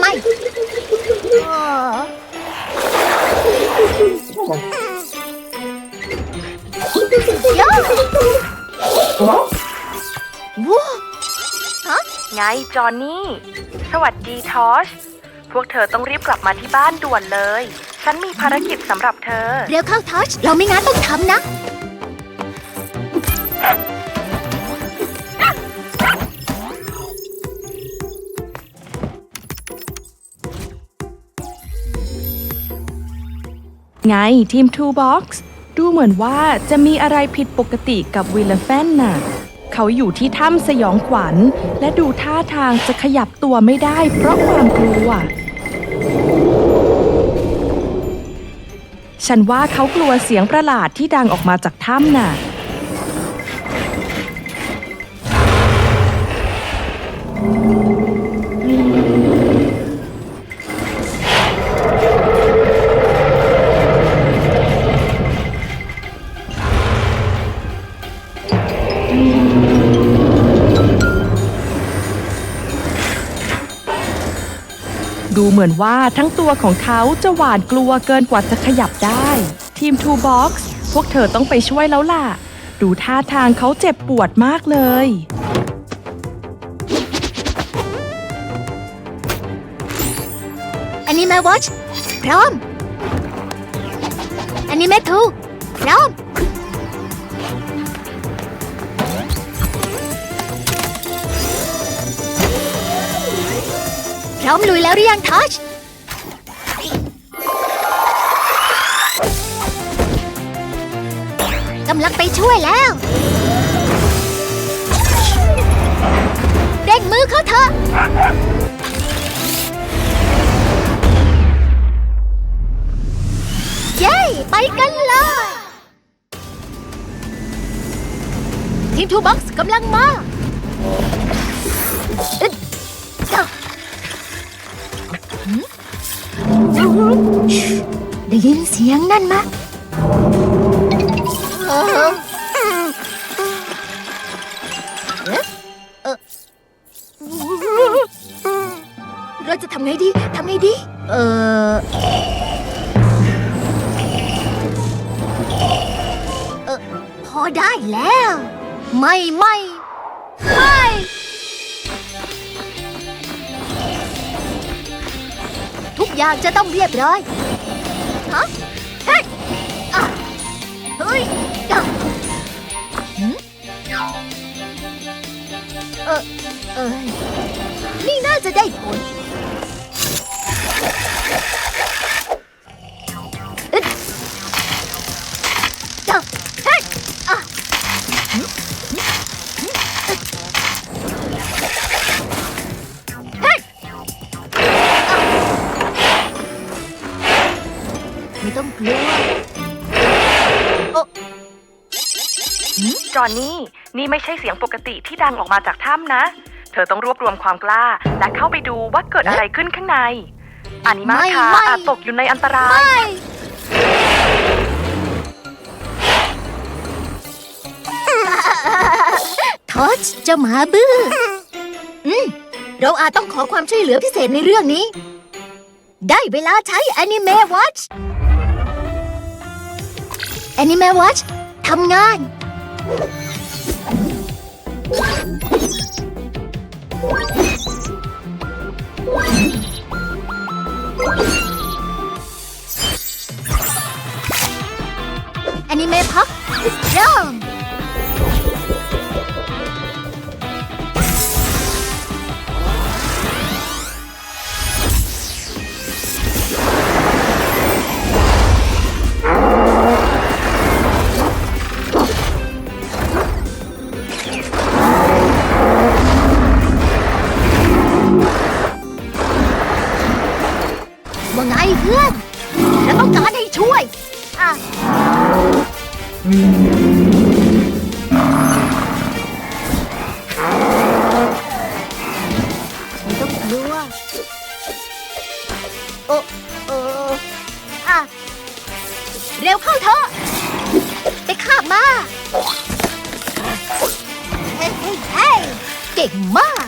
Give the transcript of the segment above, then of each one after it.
ไม่เออยอดว้าวไงจอนนี่ สวัสดีทอช พวกเธอต้องรีบกลับมาที่บ้านด่วนเลย ฉันมีภารกิจสำหรับเธอ เร็วเข้าทัชเราไม่งานต้องทำนะ ไงทีม Two Box ดูเหมือนว่าจะมีอะไรผิดปกติกับวิลเลฟนน่ะ เขาอยู่ที่ถ้ำสยองขวัญ และดูท่าทางจะขยับตัวไม่ได้เพราะความกลัว ฉันว่าเขากลัวเสียงประหลาดที่ดังออกมาจากถ้ำน่ะ ดูเหมือนว่าทั้งตัวของเขาจะหวาดกลัวเกินกว่าจะขยับได้ ทีม Two Box พวกเธอต้องไปช่วยแล้วล่ะ ดูท่าทางเขาเจ็บปวดมากเลยอันนี้แม่วอชพร้อมอันนี้แม่ทูพร้อม ร้อมลุยแล้วหรือยังทัชกำลังไปช่วยแล้วเร่งมือเขาเถอะเย้ไปกันเลยทีมทูบ็อกซ์กำลังมา ได้ยินเสียงนั่นมะเราจะทำไงดี ทำไงดี เออพอได้แล้ว ไม่ไม่ไม่ อย่างจะต้องเรียบร้อย ฮะเฮ้ยอะเฮ้ยอะหืมเออเออนี่น่าจะได้ผล ไม่ต้องกลัวจอนนี่ นี่ไม่ใช่เสียงปกติที่ดังออกมาจากถ้ำนะ เธอต้องรวบรวมความกล้า และเข้าไปดูว่าเกิดอะไรขึ้นข้างในอานิมาไม่คาไม่ อาจตกอยู่ในอันตราย ไม่ทอชเจ้าหมาบื้อ อืม เราอาจต้องขอความช่วยเหลือพิเศษในเรื่องนี้ ได้เวลาใช้ Anime Watch Anime Watch ทำงาน Anime Pop เริ่ม เพื่อนฉันต้องการให้ช่วย อะ ไม่ต้องกลัวโอ้เอออะ เร็วเข้าเถอะ ไปข้าบมา เฮ้ยเฮ้ยเฮ้ยเก่งมาก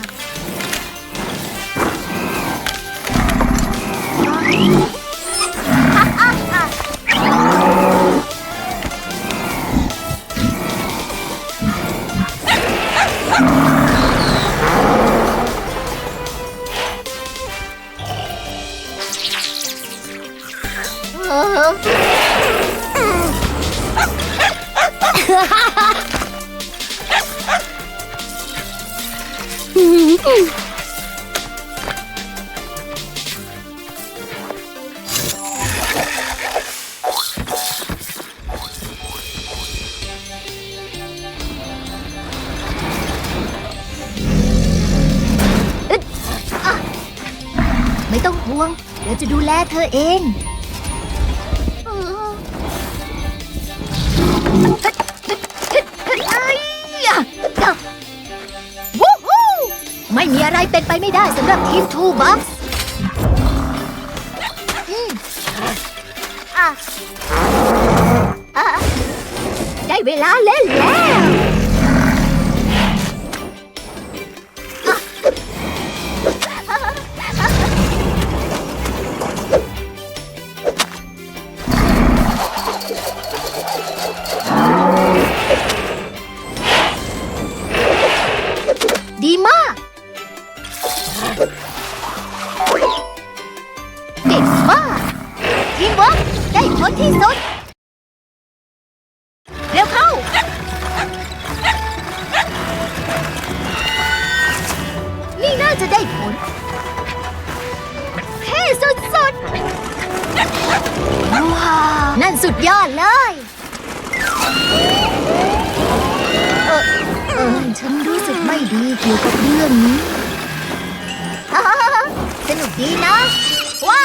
ไม่ต้องห่วง เดี๋ยวจะดูแลเธอเอง วู้ฮู้ไม่มีอะไรเป็นไปไม่ได้สำหรับทีมทูบ็อกได้เวลาเล่นแล้ว ยอดเลยเออเออฉันรู้สึกไม่ดีเกี่ยวกับเรื่องนี้สนุกดีนะว้า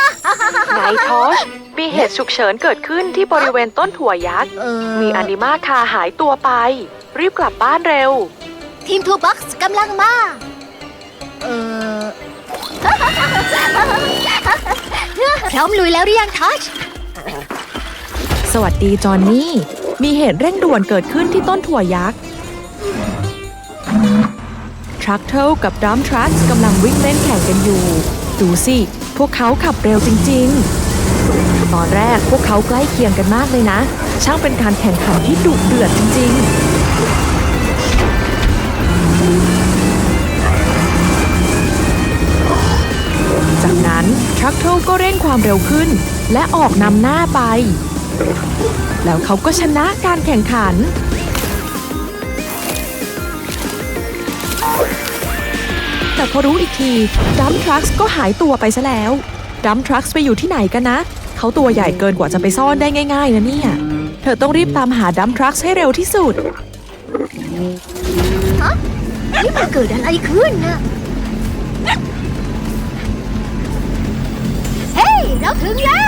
ไงทอชมีเหตุฉุกเฉินเกิดขึ้นที่บริเวณต้นถั่วยักษ์ เออมีอนิมาคาหายตัวไป รีบกลับบ้านเร็ว ทีมทูบ็อกซ์กำลังมา เออ พร้อมลุยแล้วหรือยังทัช สวัสดีจอห์นนี่ มีเหตุเร่งด่วนเกิดขึ้นที่ต้นถั่วยักษ์ทรัคเทิลกับดัมทรัคกำลังวิ่งเล่นแข่งกันอยู่ ดูสิ พวกเขาขับเร็วจริง ๆ ตอนแรกพวกเขาใกล้เคียงกันมากเลยนะ ช่างเป็นการแข่งขันที่ดุเดือดจริง ๆ จากนั้นทรัคเทิลก็เร่งความเร็วขึ้น และออกนำหน้าไป แล้วเขาก็ชนะการแข่งขัน แต่พอรู้อีกทีดัมทรัคก็หายตัวไปซะแล้วดัมทรัคไปอยู่ที่ไหนกันนะ เขาตัวใหญ่เกินกว่าจะไปซ่อนได้ง่ายๆนะเนี่ย เธอต้องรีบตามหาดัมทรัคให้เร็วที่สุดนี่มันเกิดอะไรขึ้นนะเฮ้ย เราถึงแล้ว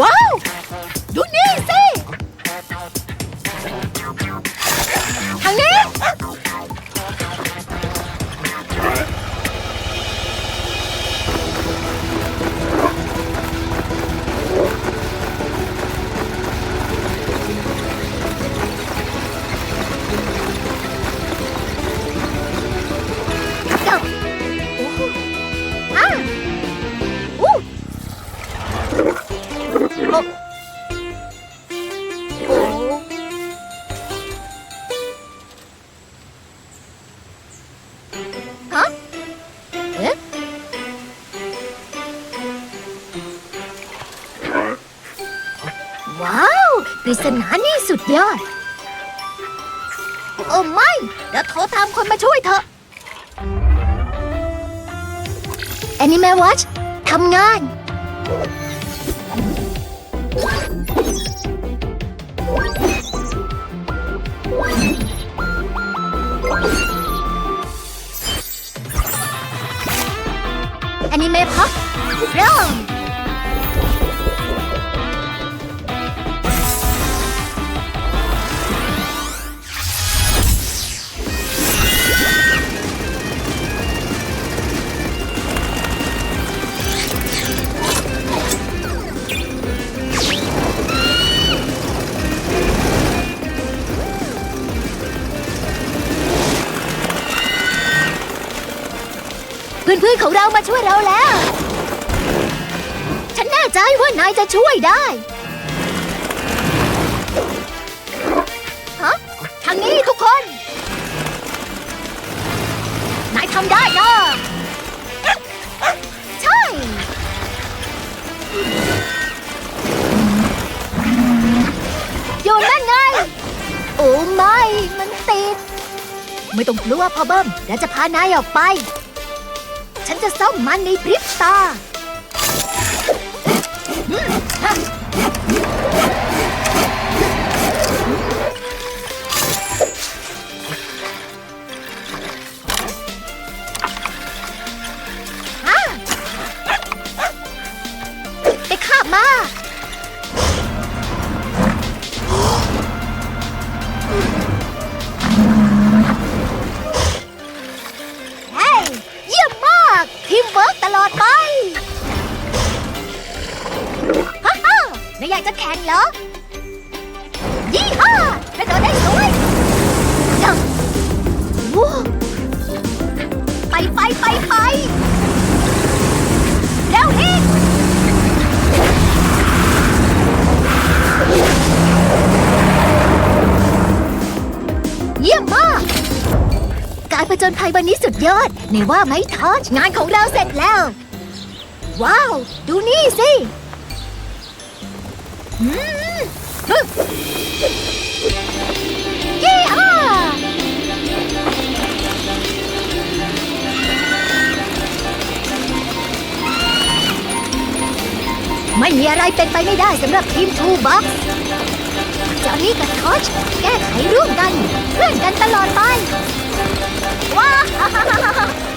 ว้ สุดยอด โอ้ไม่เดี๋ยวโทรตามคนมาช่วยเถอะ Animal Watch ทำงาน Anime Pop เริ่ม เพื่อนๆของเรามาช่วยเราแล้ว ฉันแน่ใจว่านายจะช่วยได้ฮะทางนี้ทุกคน นายทำได้นะใช่ อยู่นั่นไง โอ้ไม่ มันติด ไม่ต้องกลัวพ่อเบิ้มเราจะพานายออกไป ฉันจะซ่อมมันในพริบตา ผจญภัยวันนี้สุดยอดในว่าไหมทอชงานของเราเสร็จแล้ว ว้าว ดูนี่สิอืมฮึยี่ห้าไม่มีอะไรเป็นไปไม่ได้สำหรับทีมทูบ็อกจอห์นนี่กับทอชแก้ไขร่วมกัน เพื่อนกันตลอดไป 啊哈哈哈哈哈！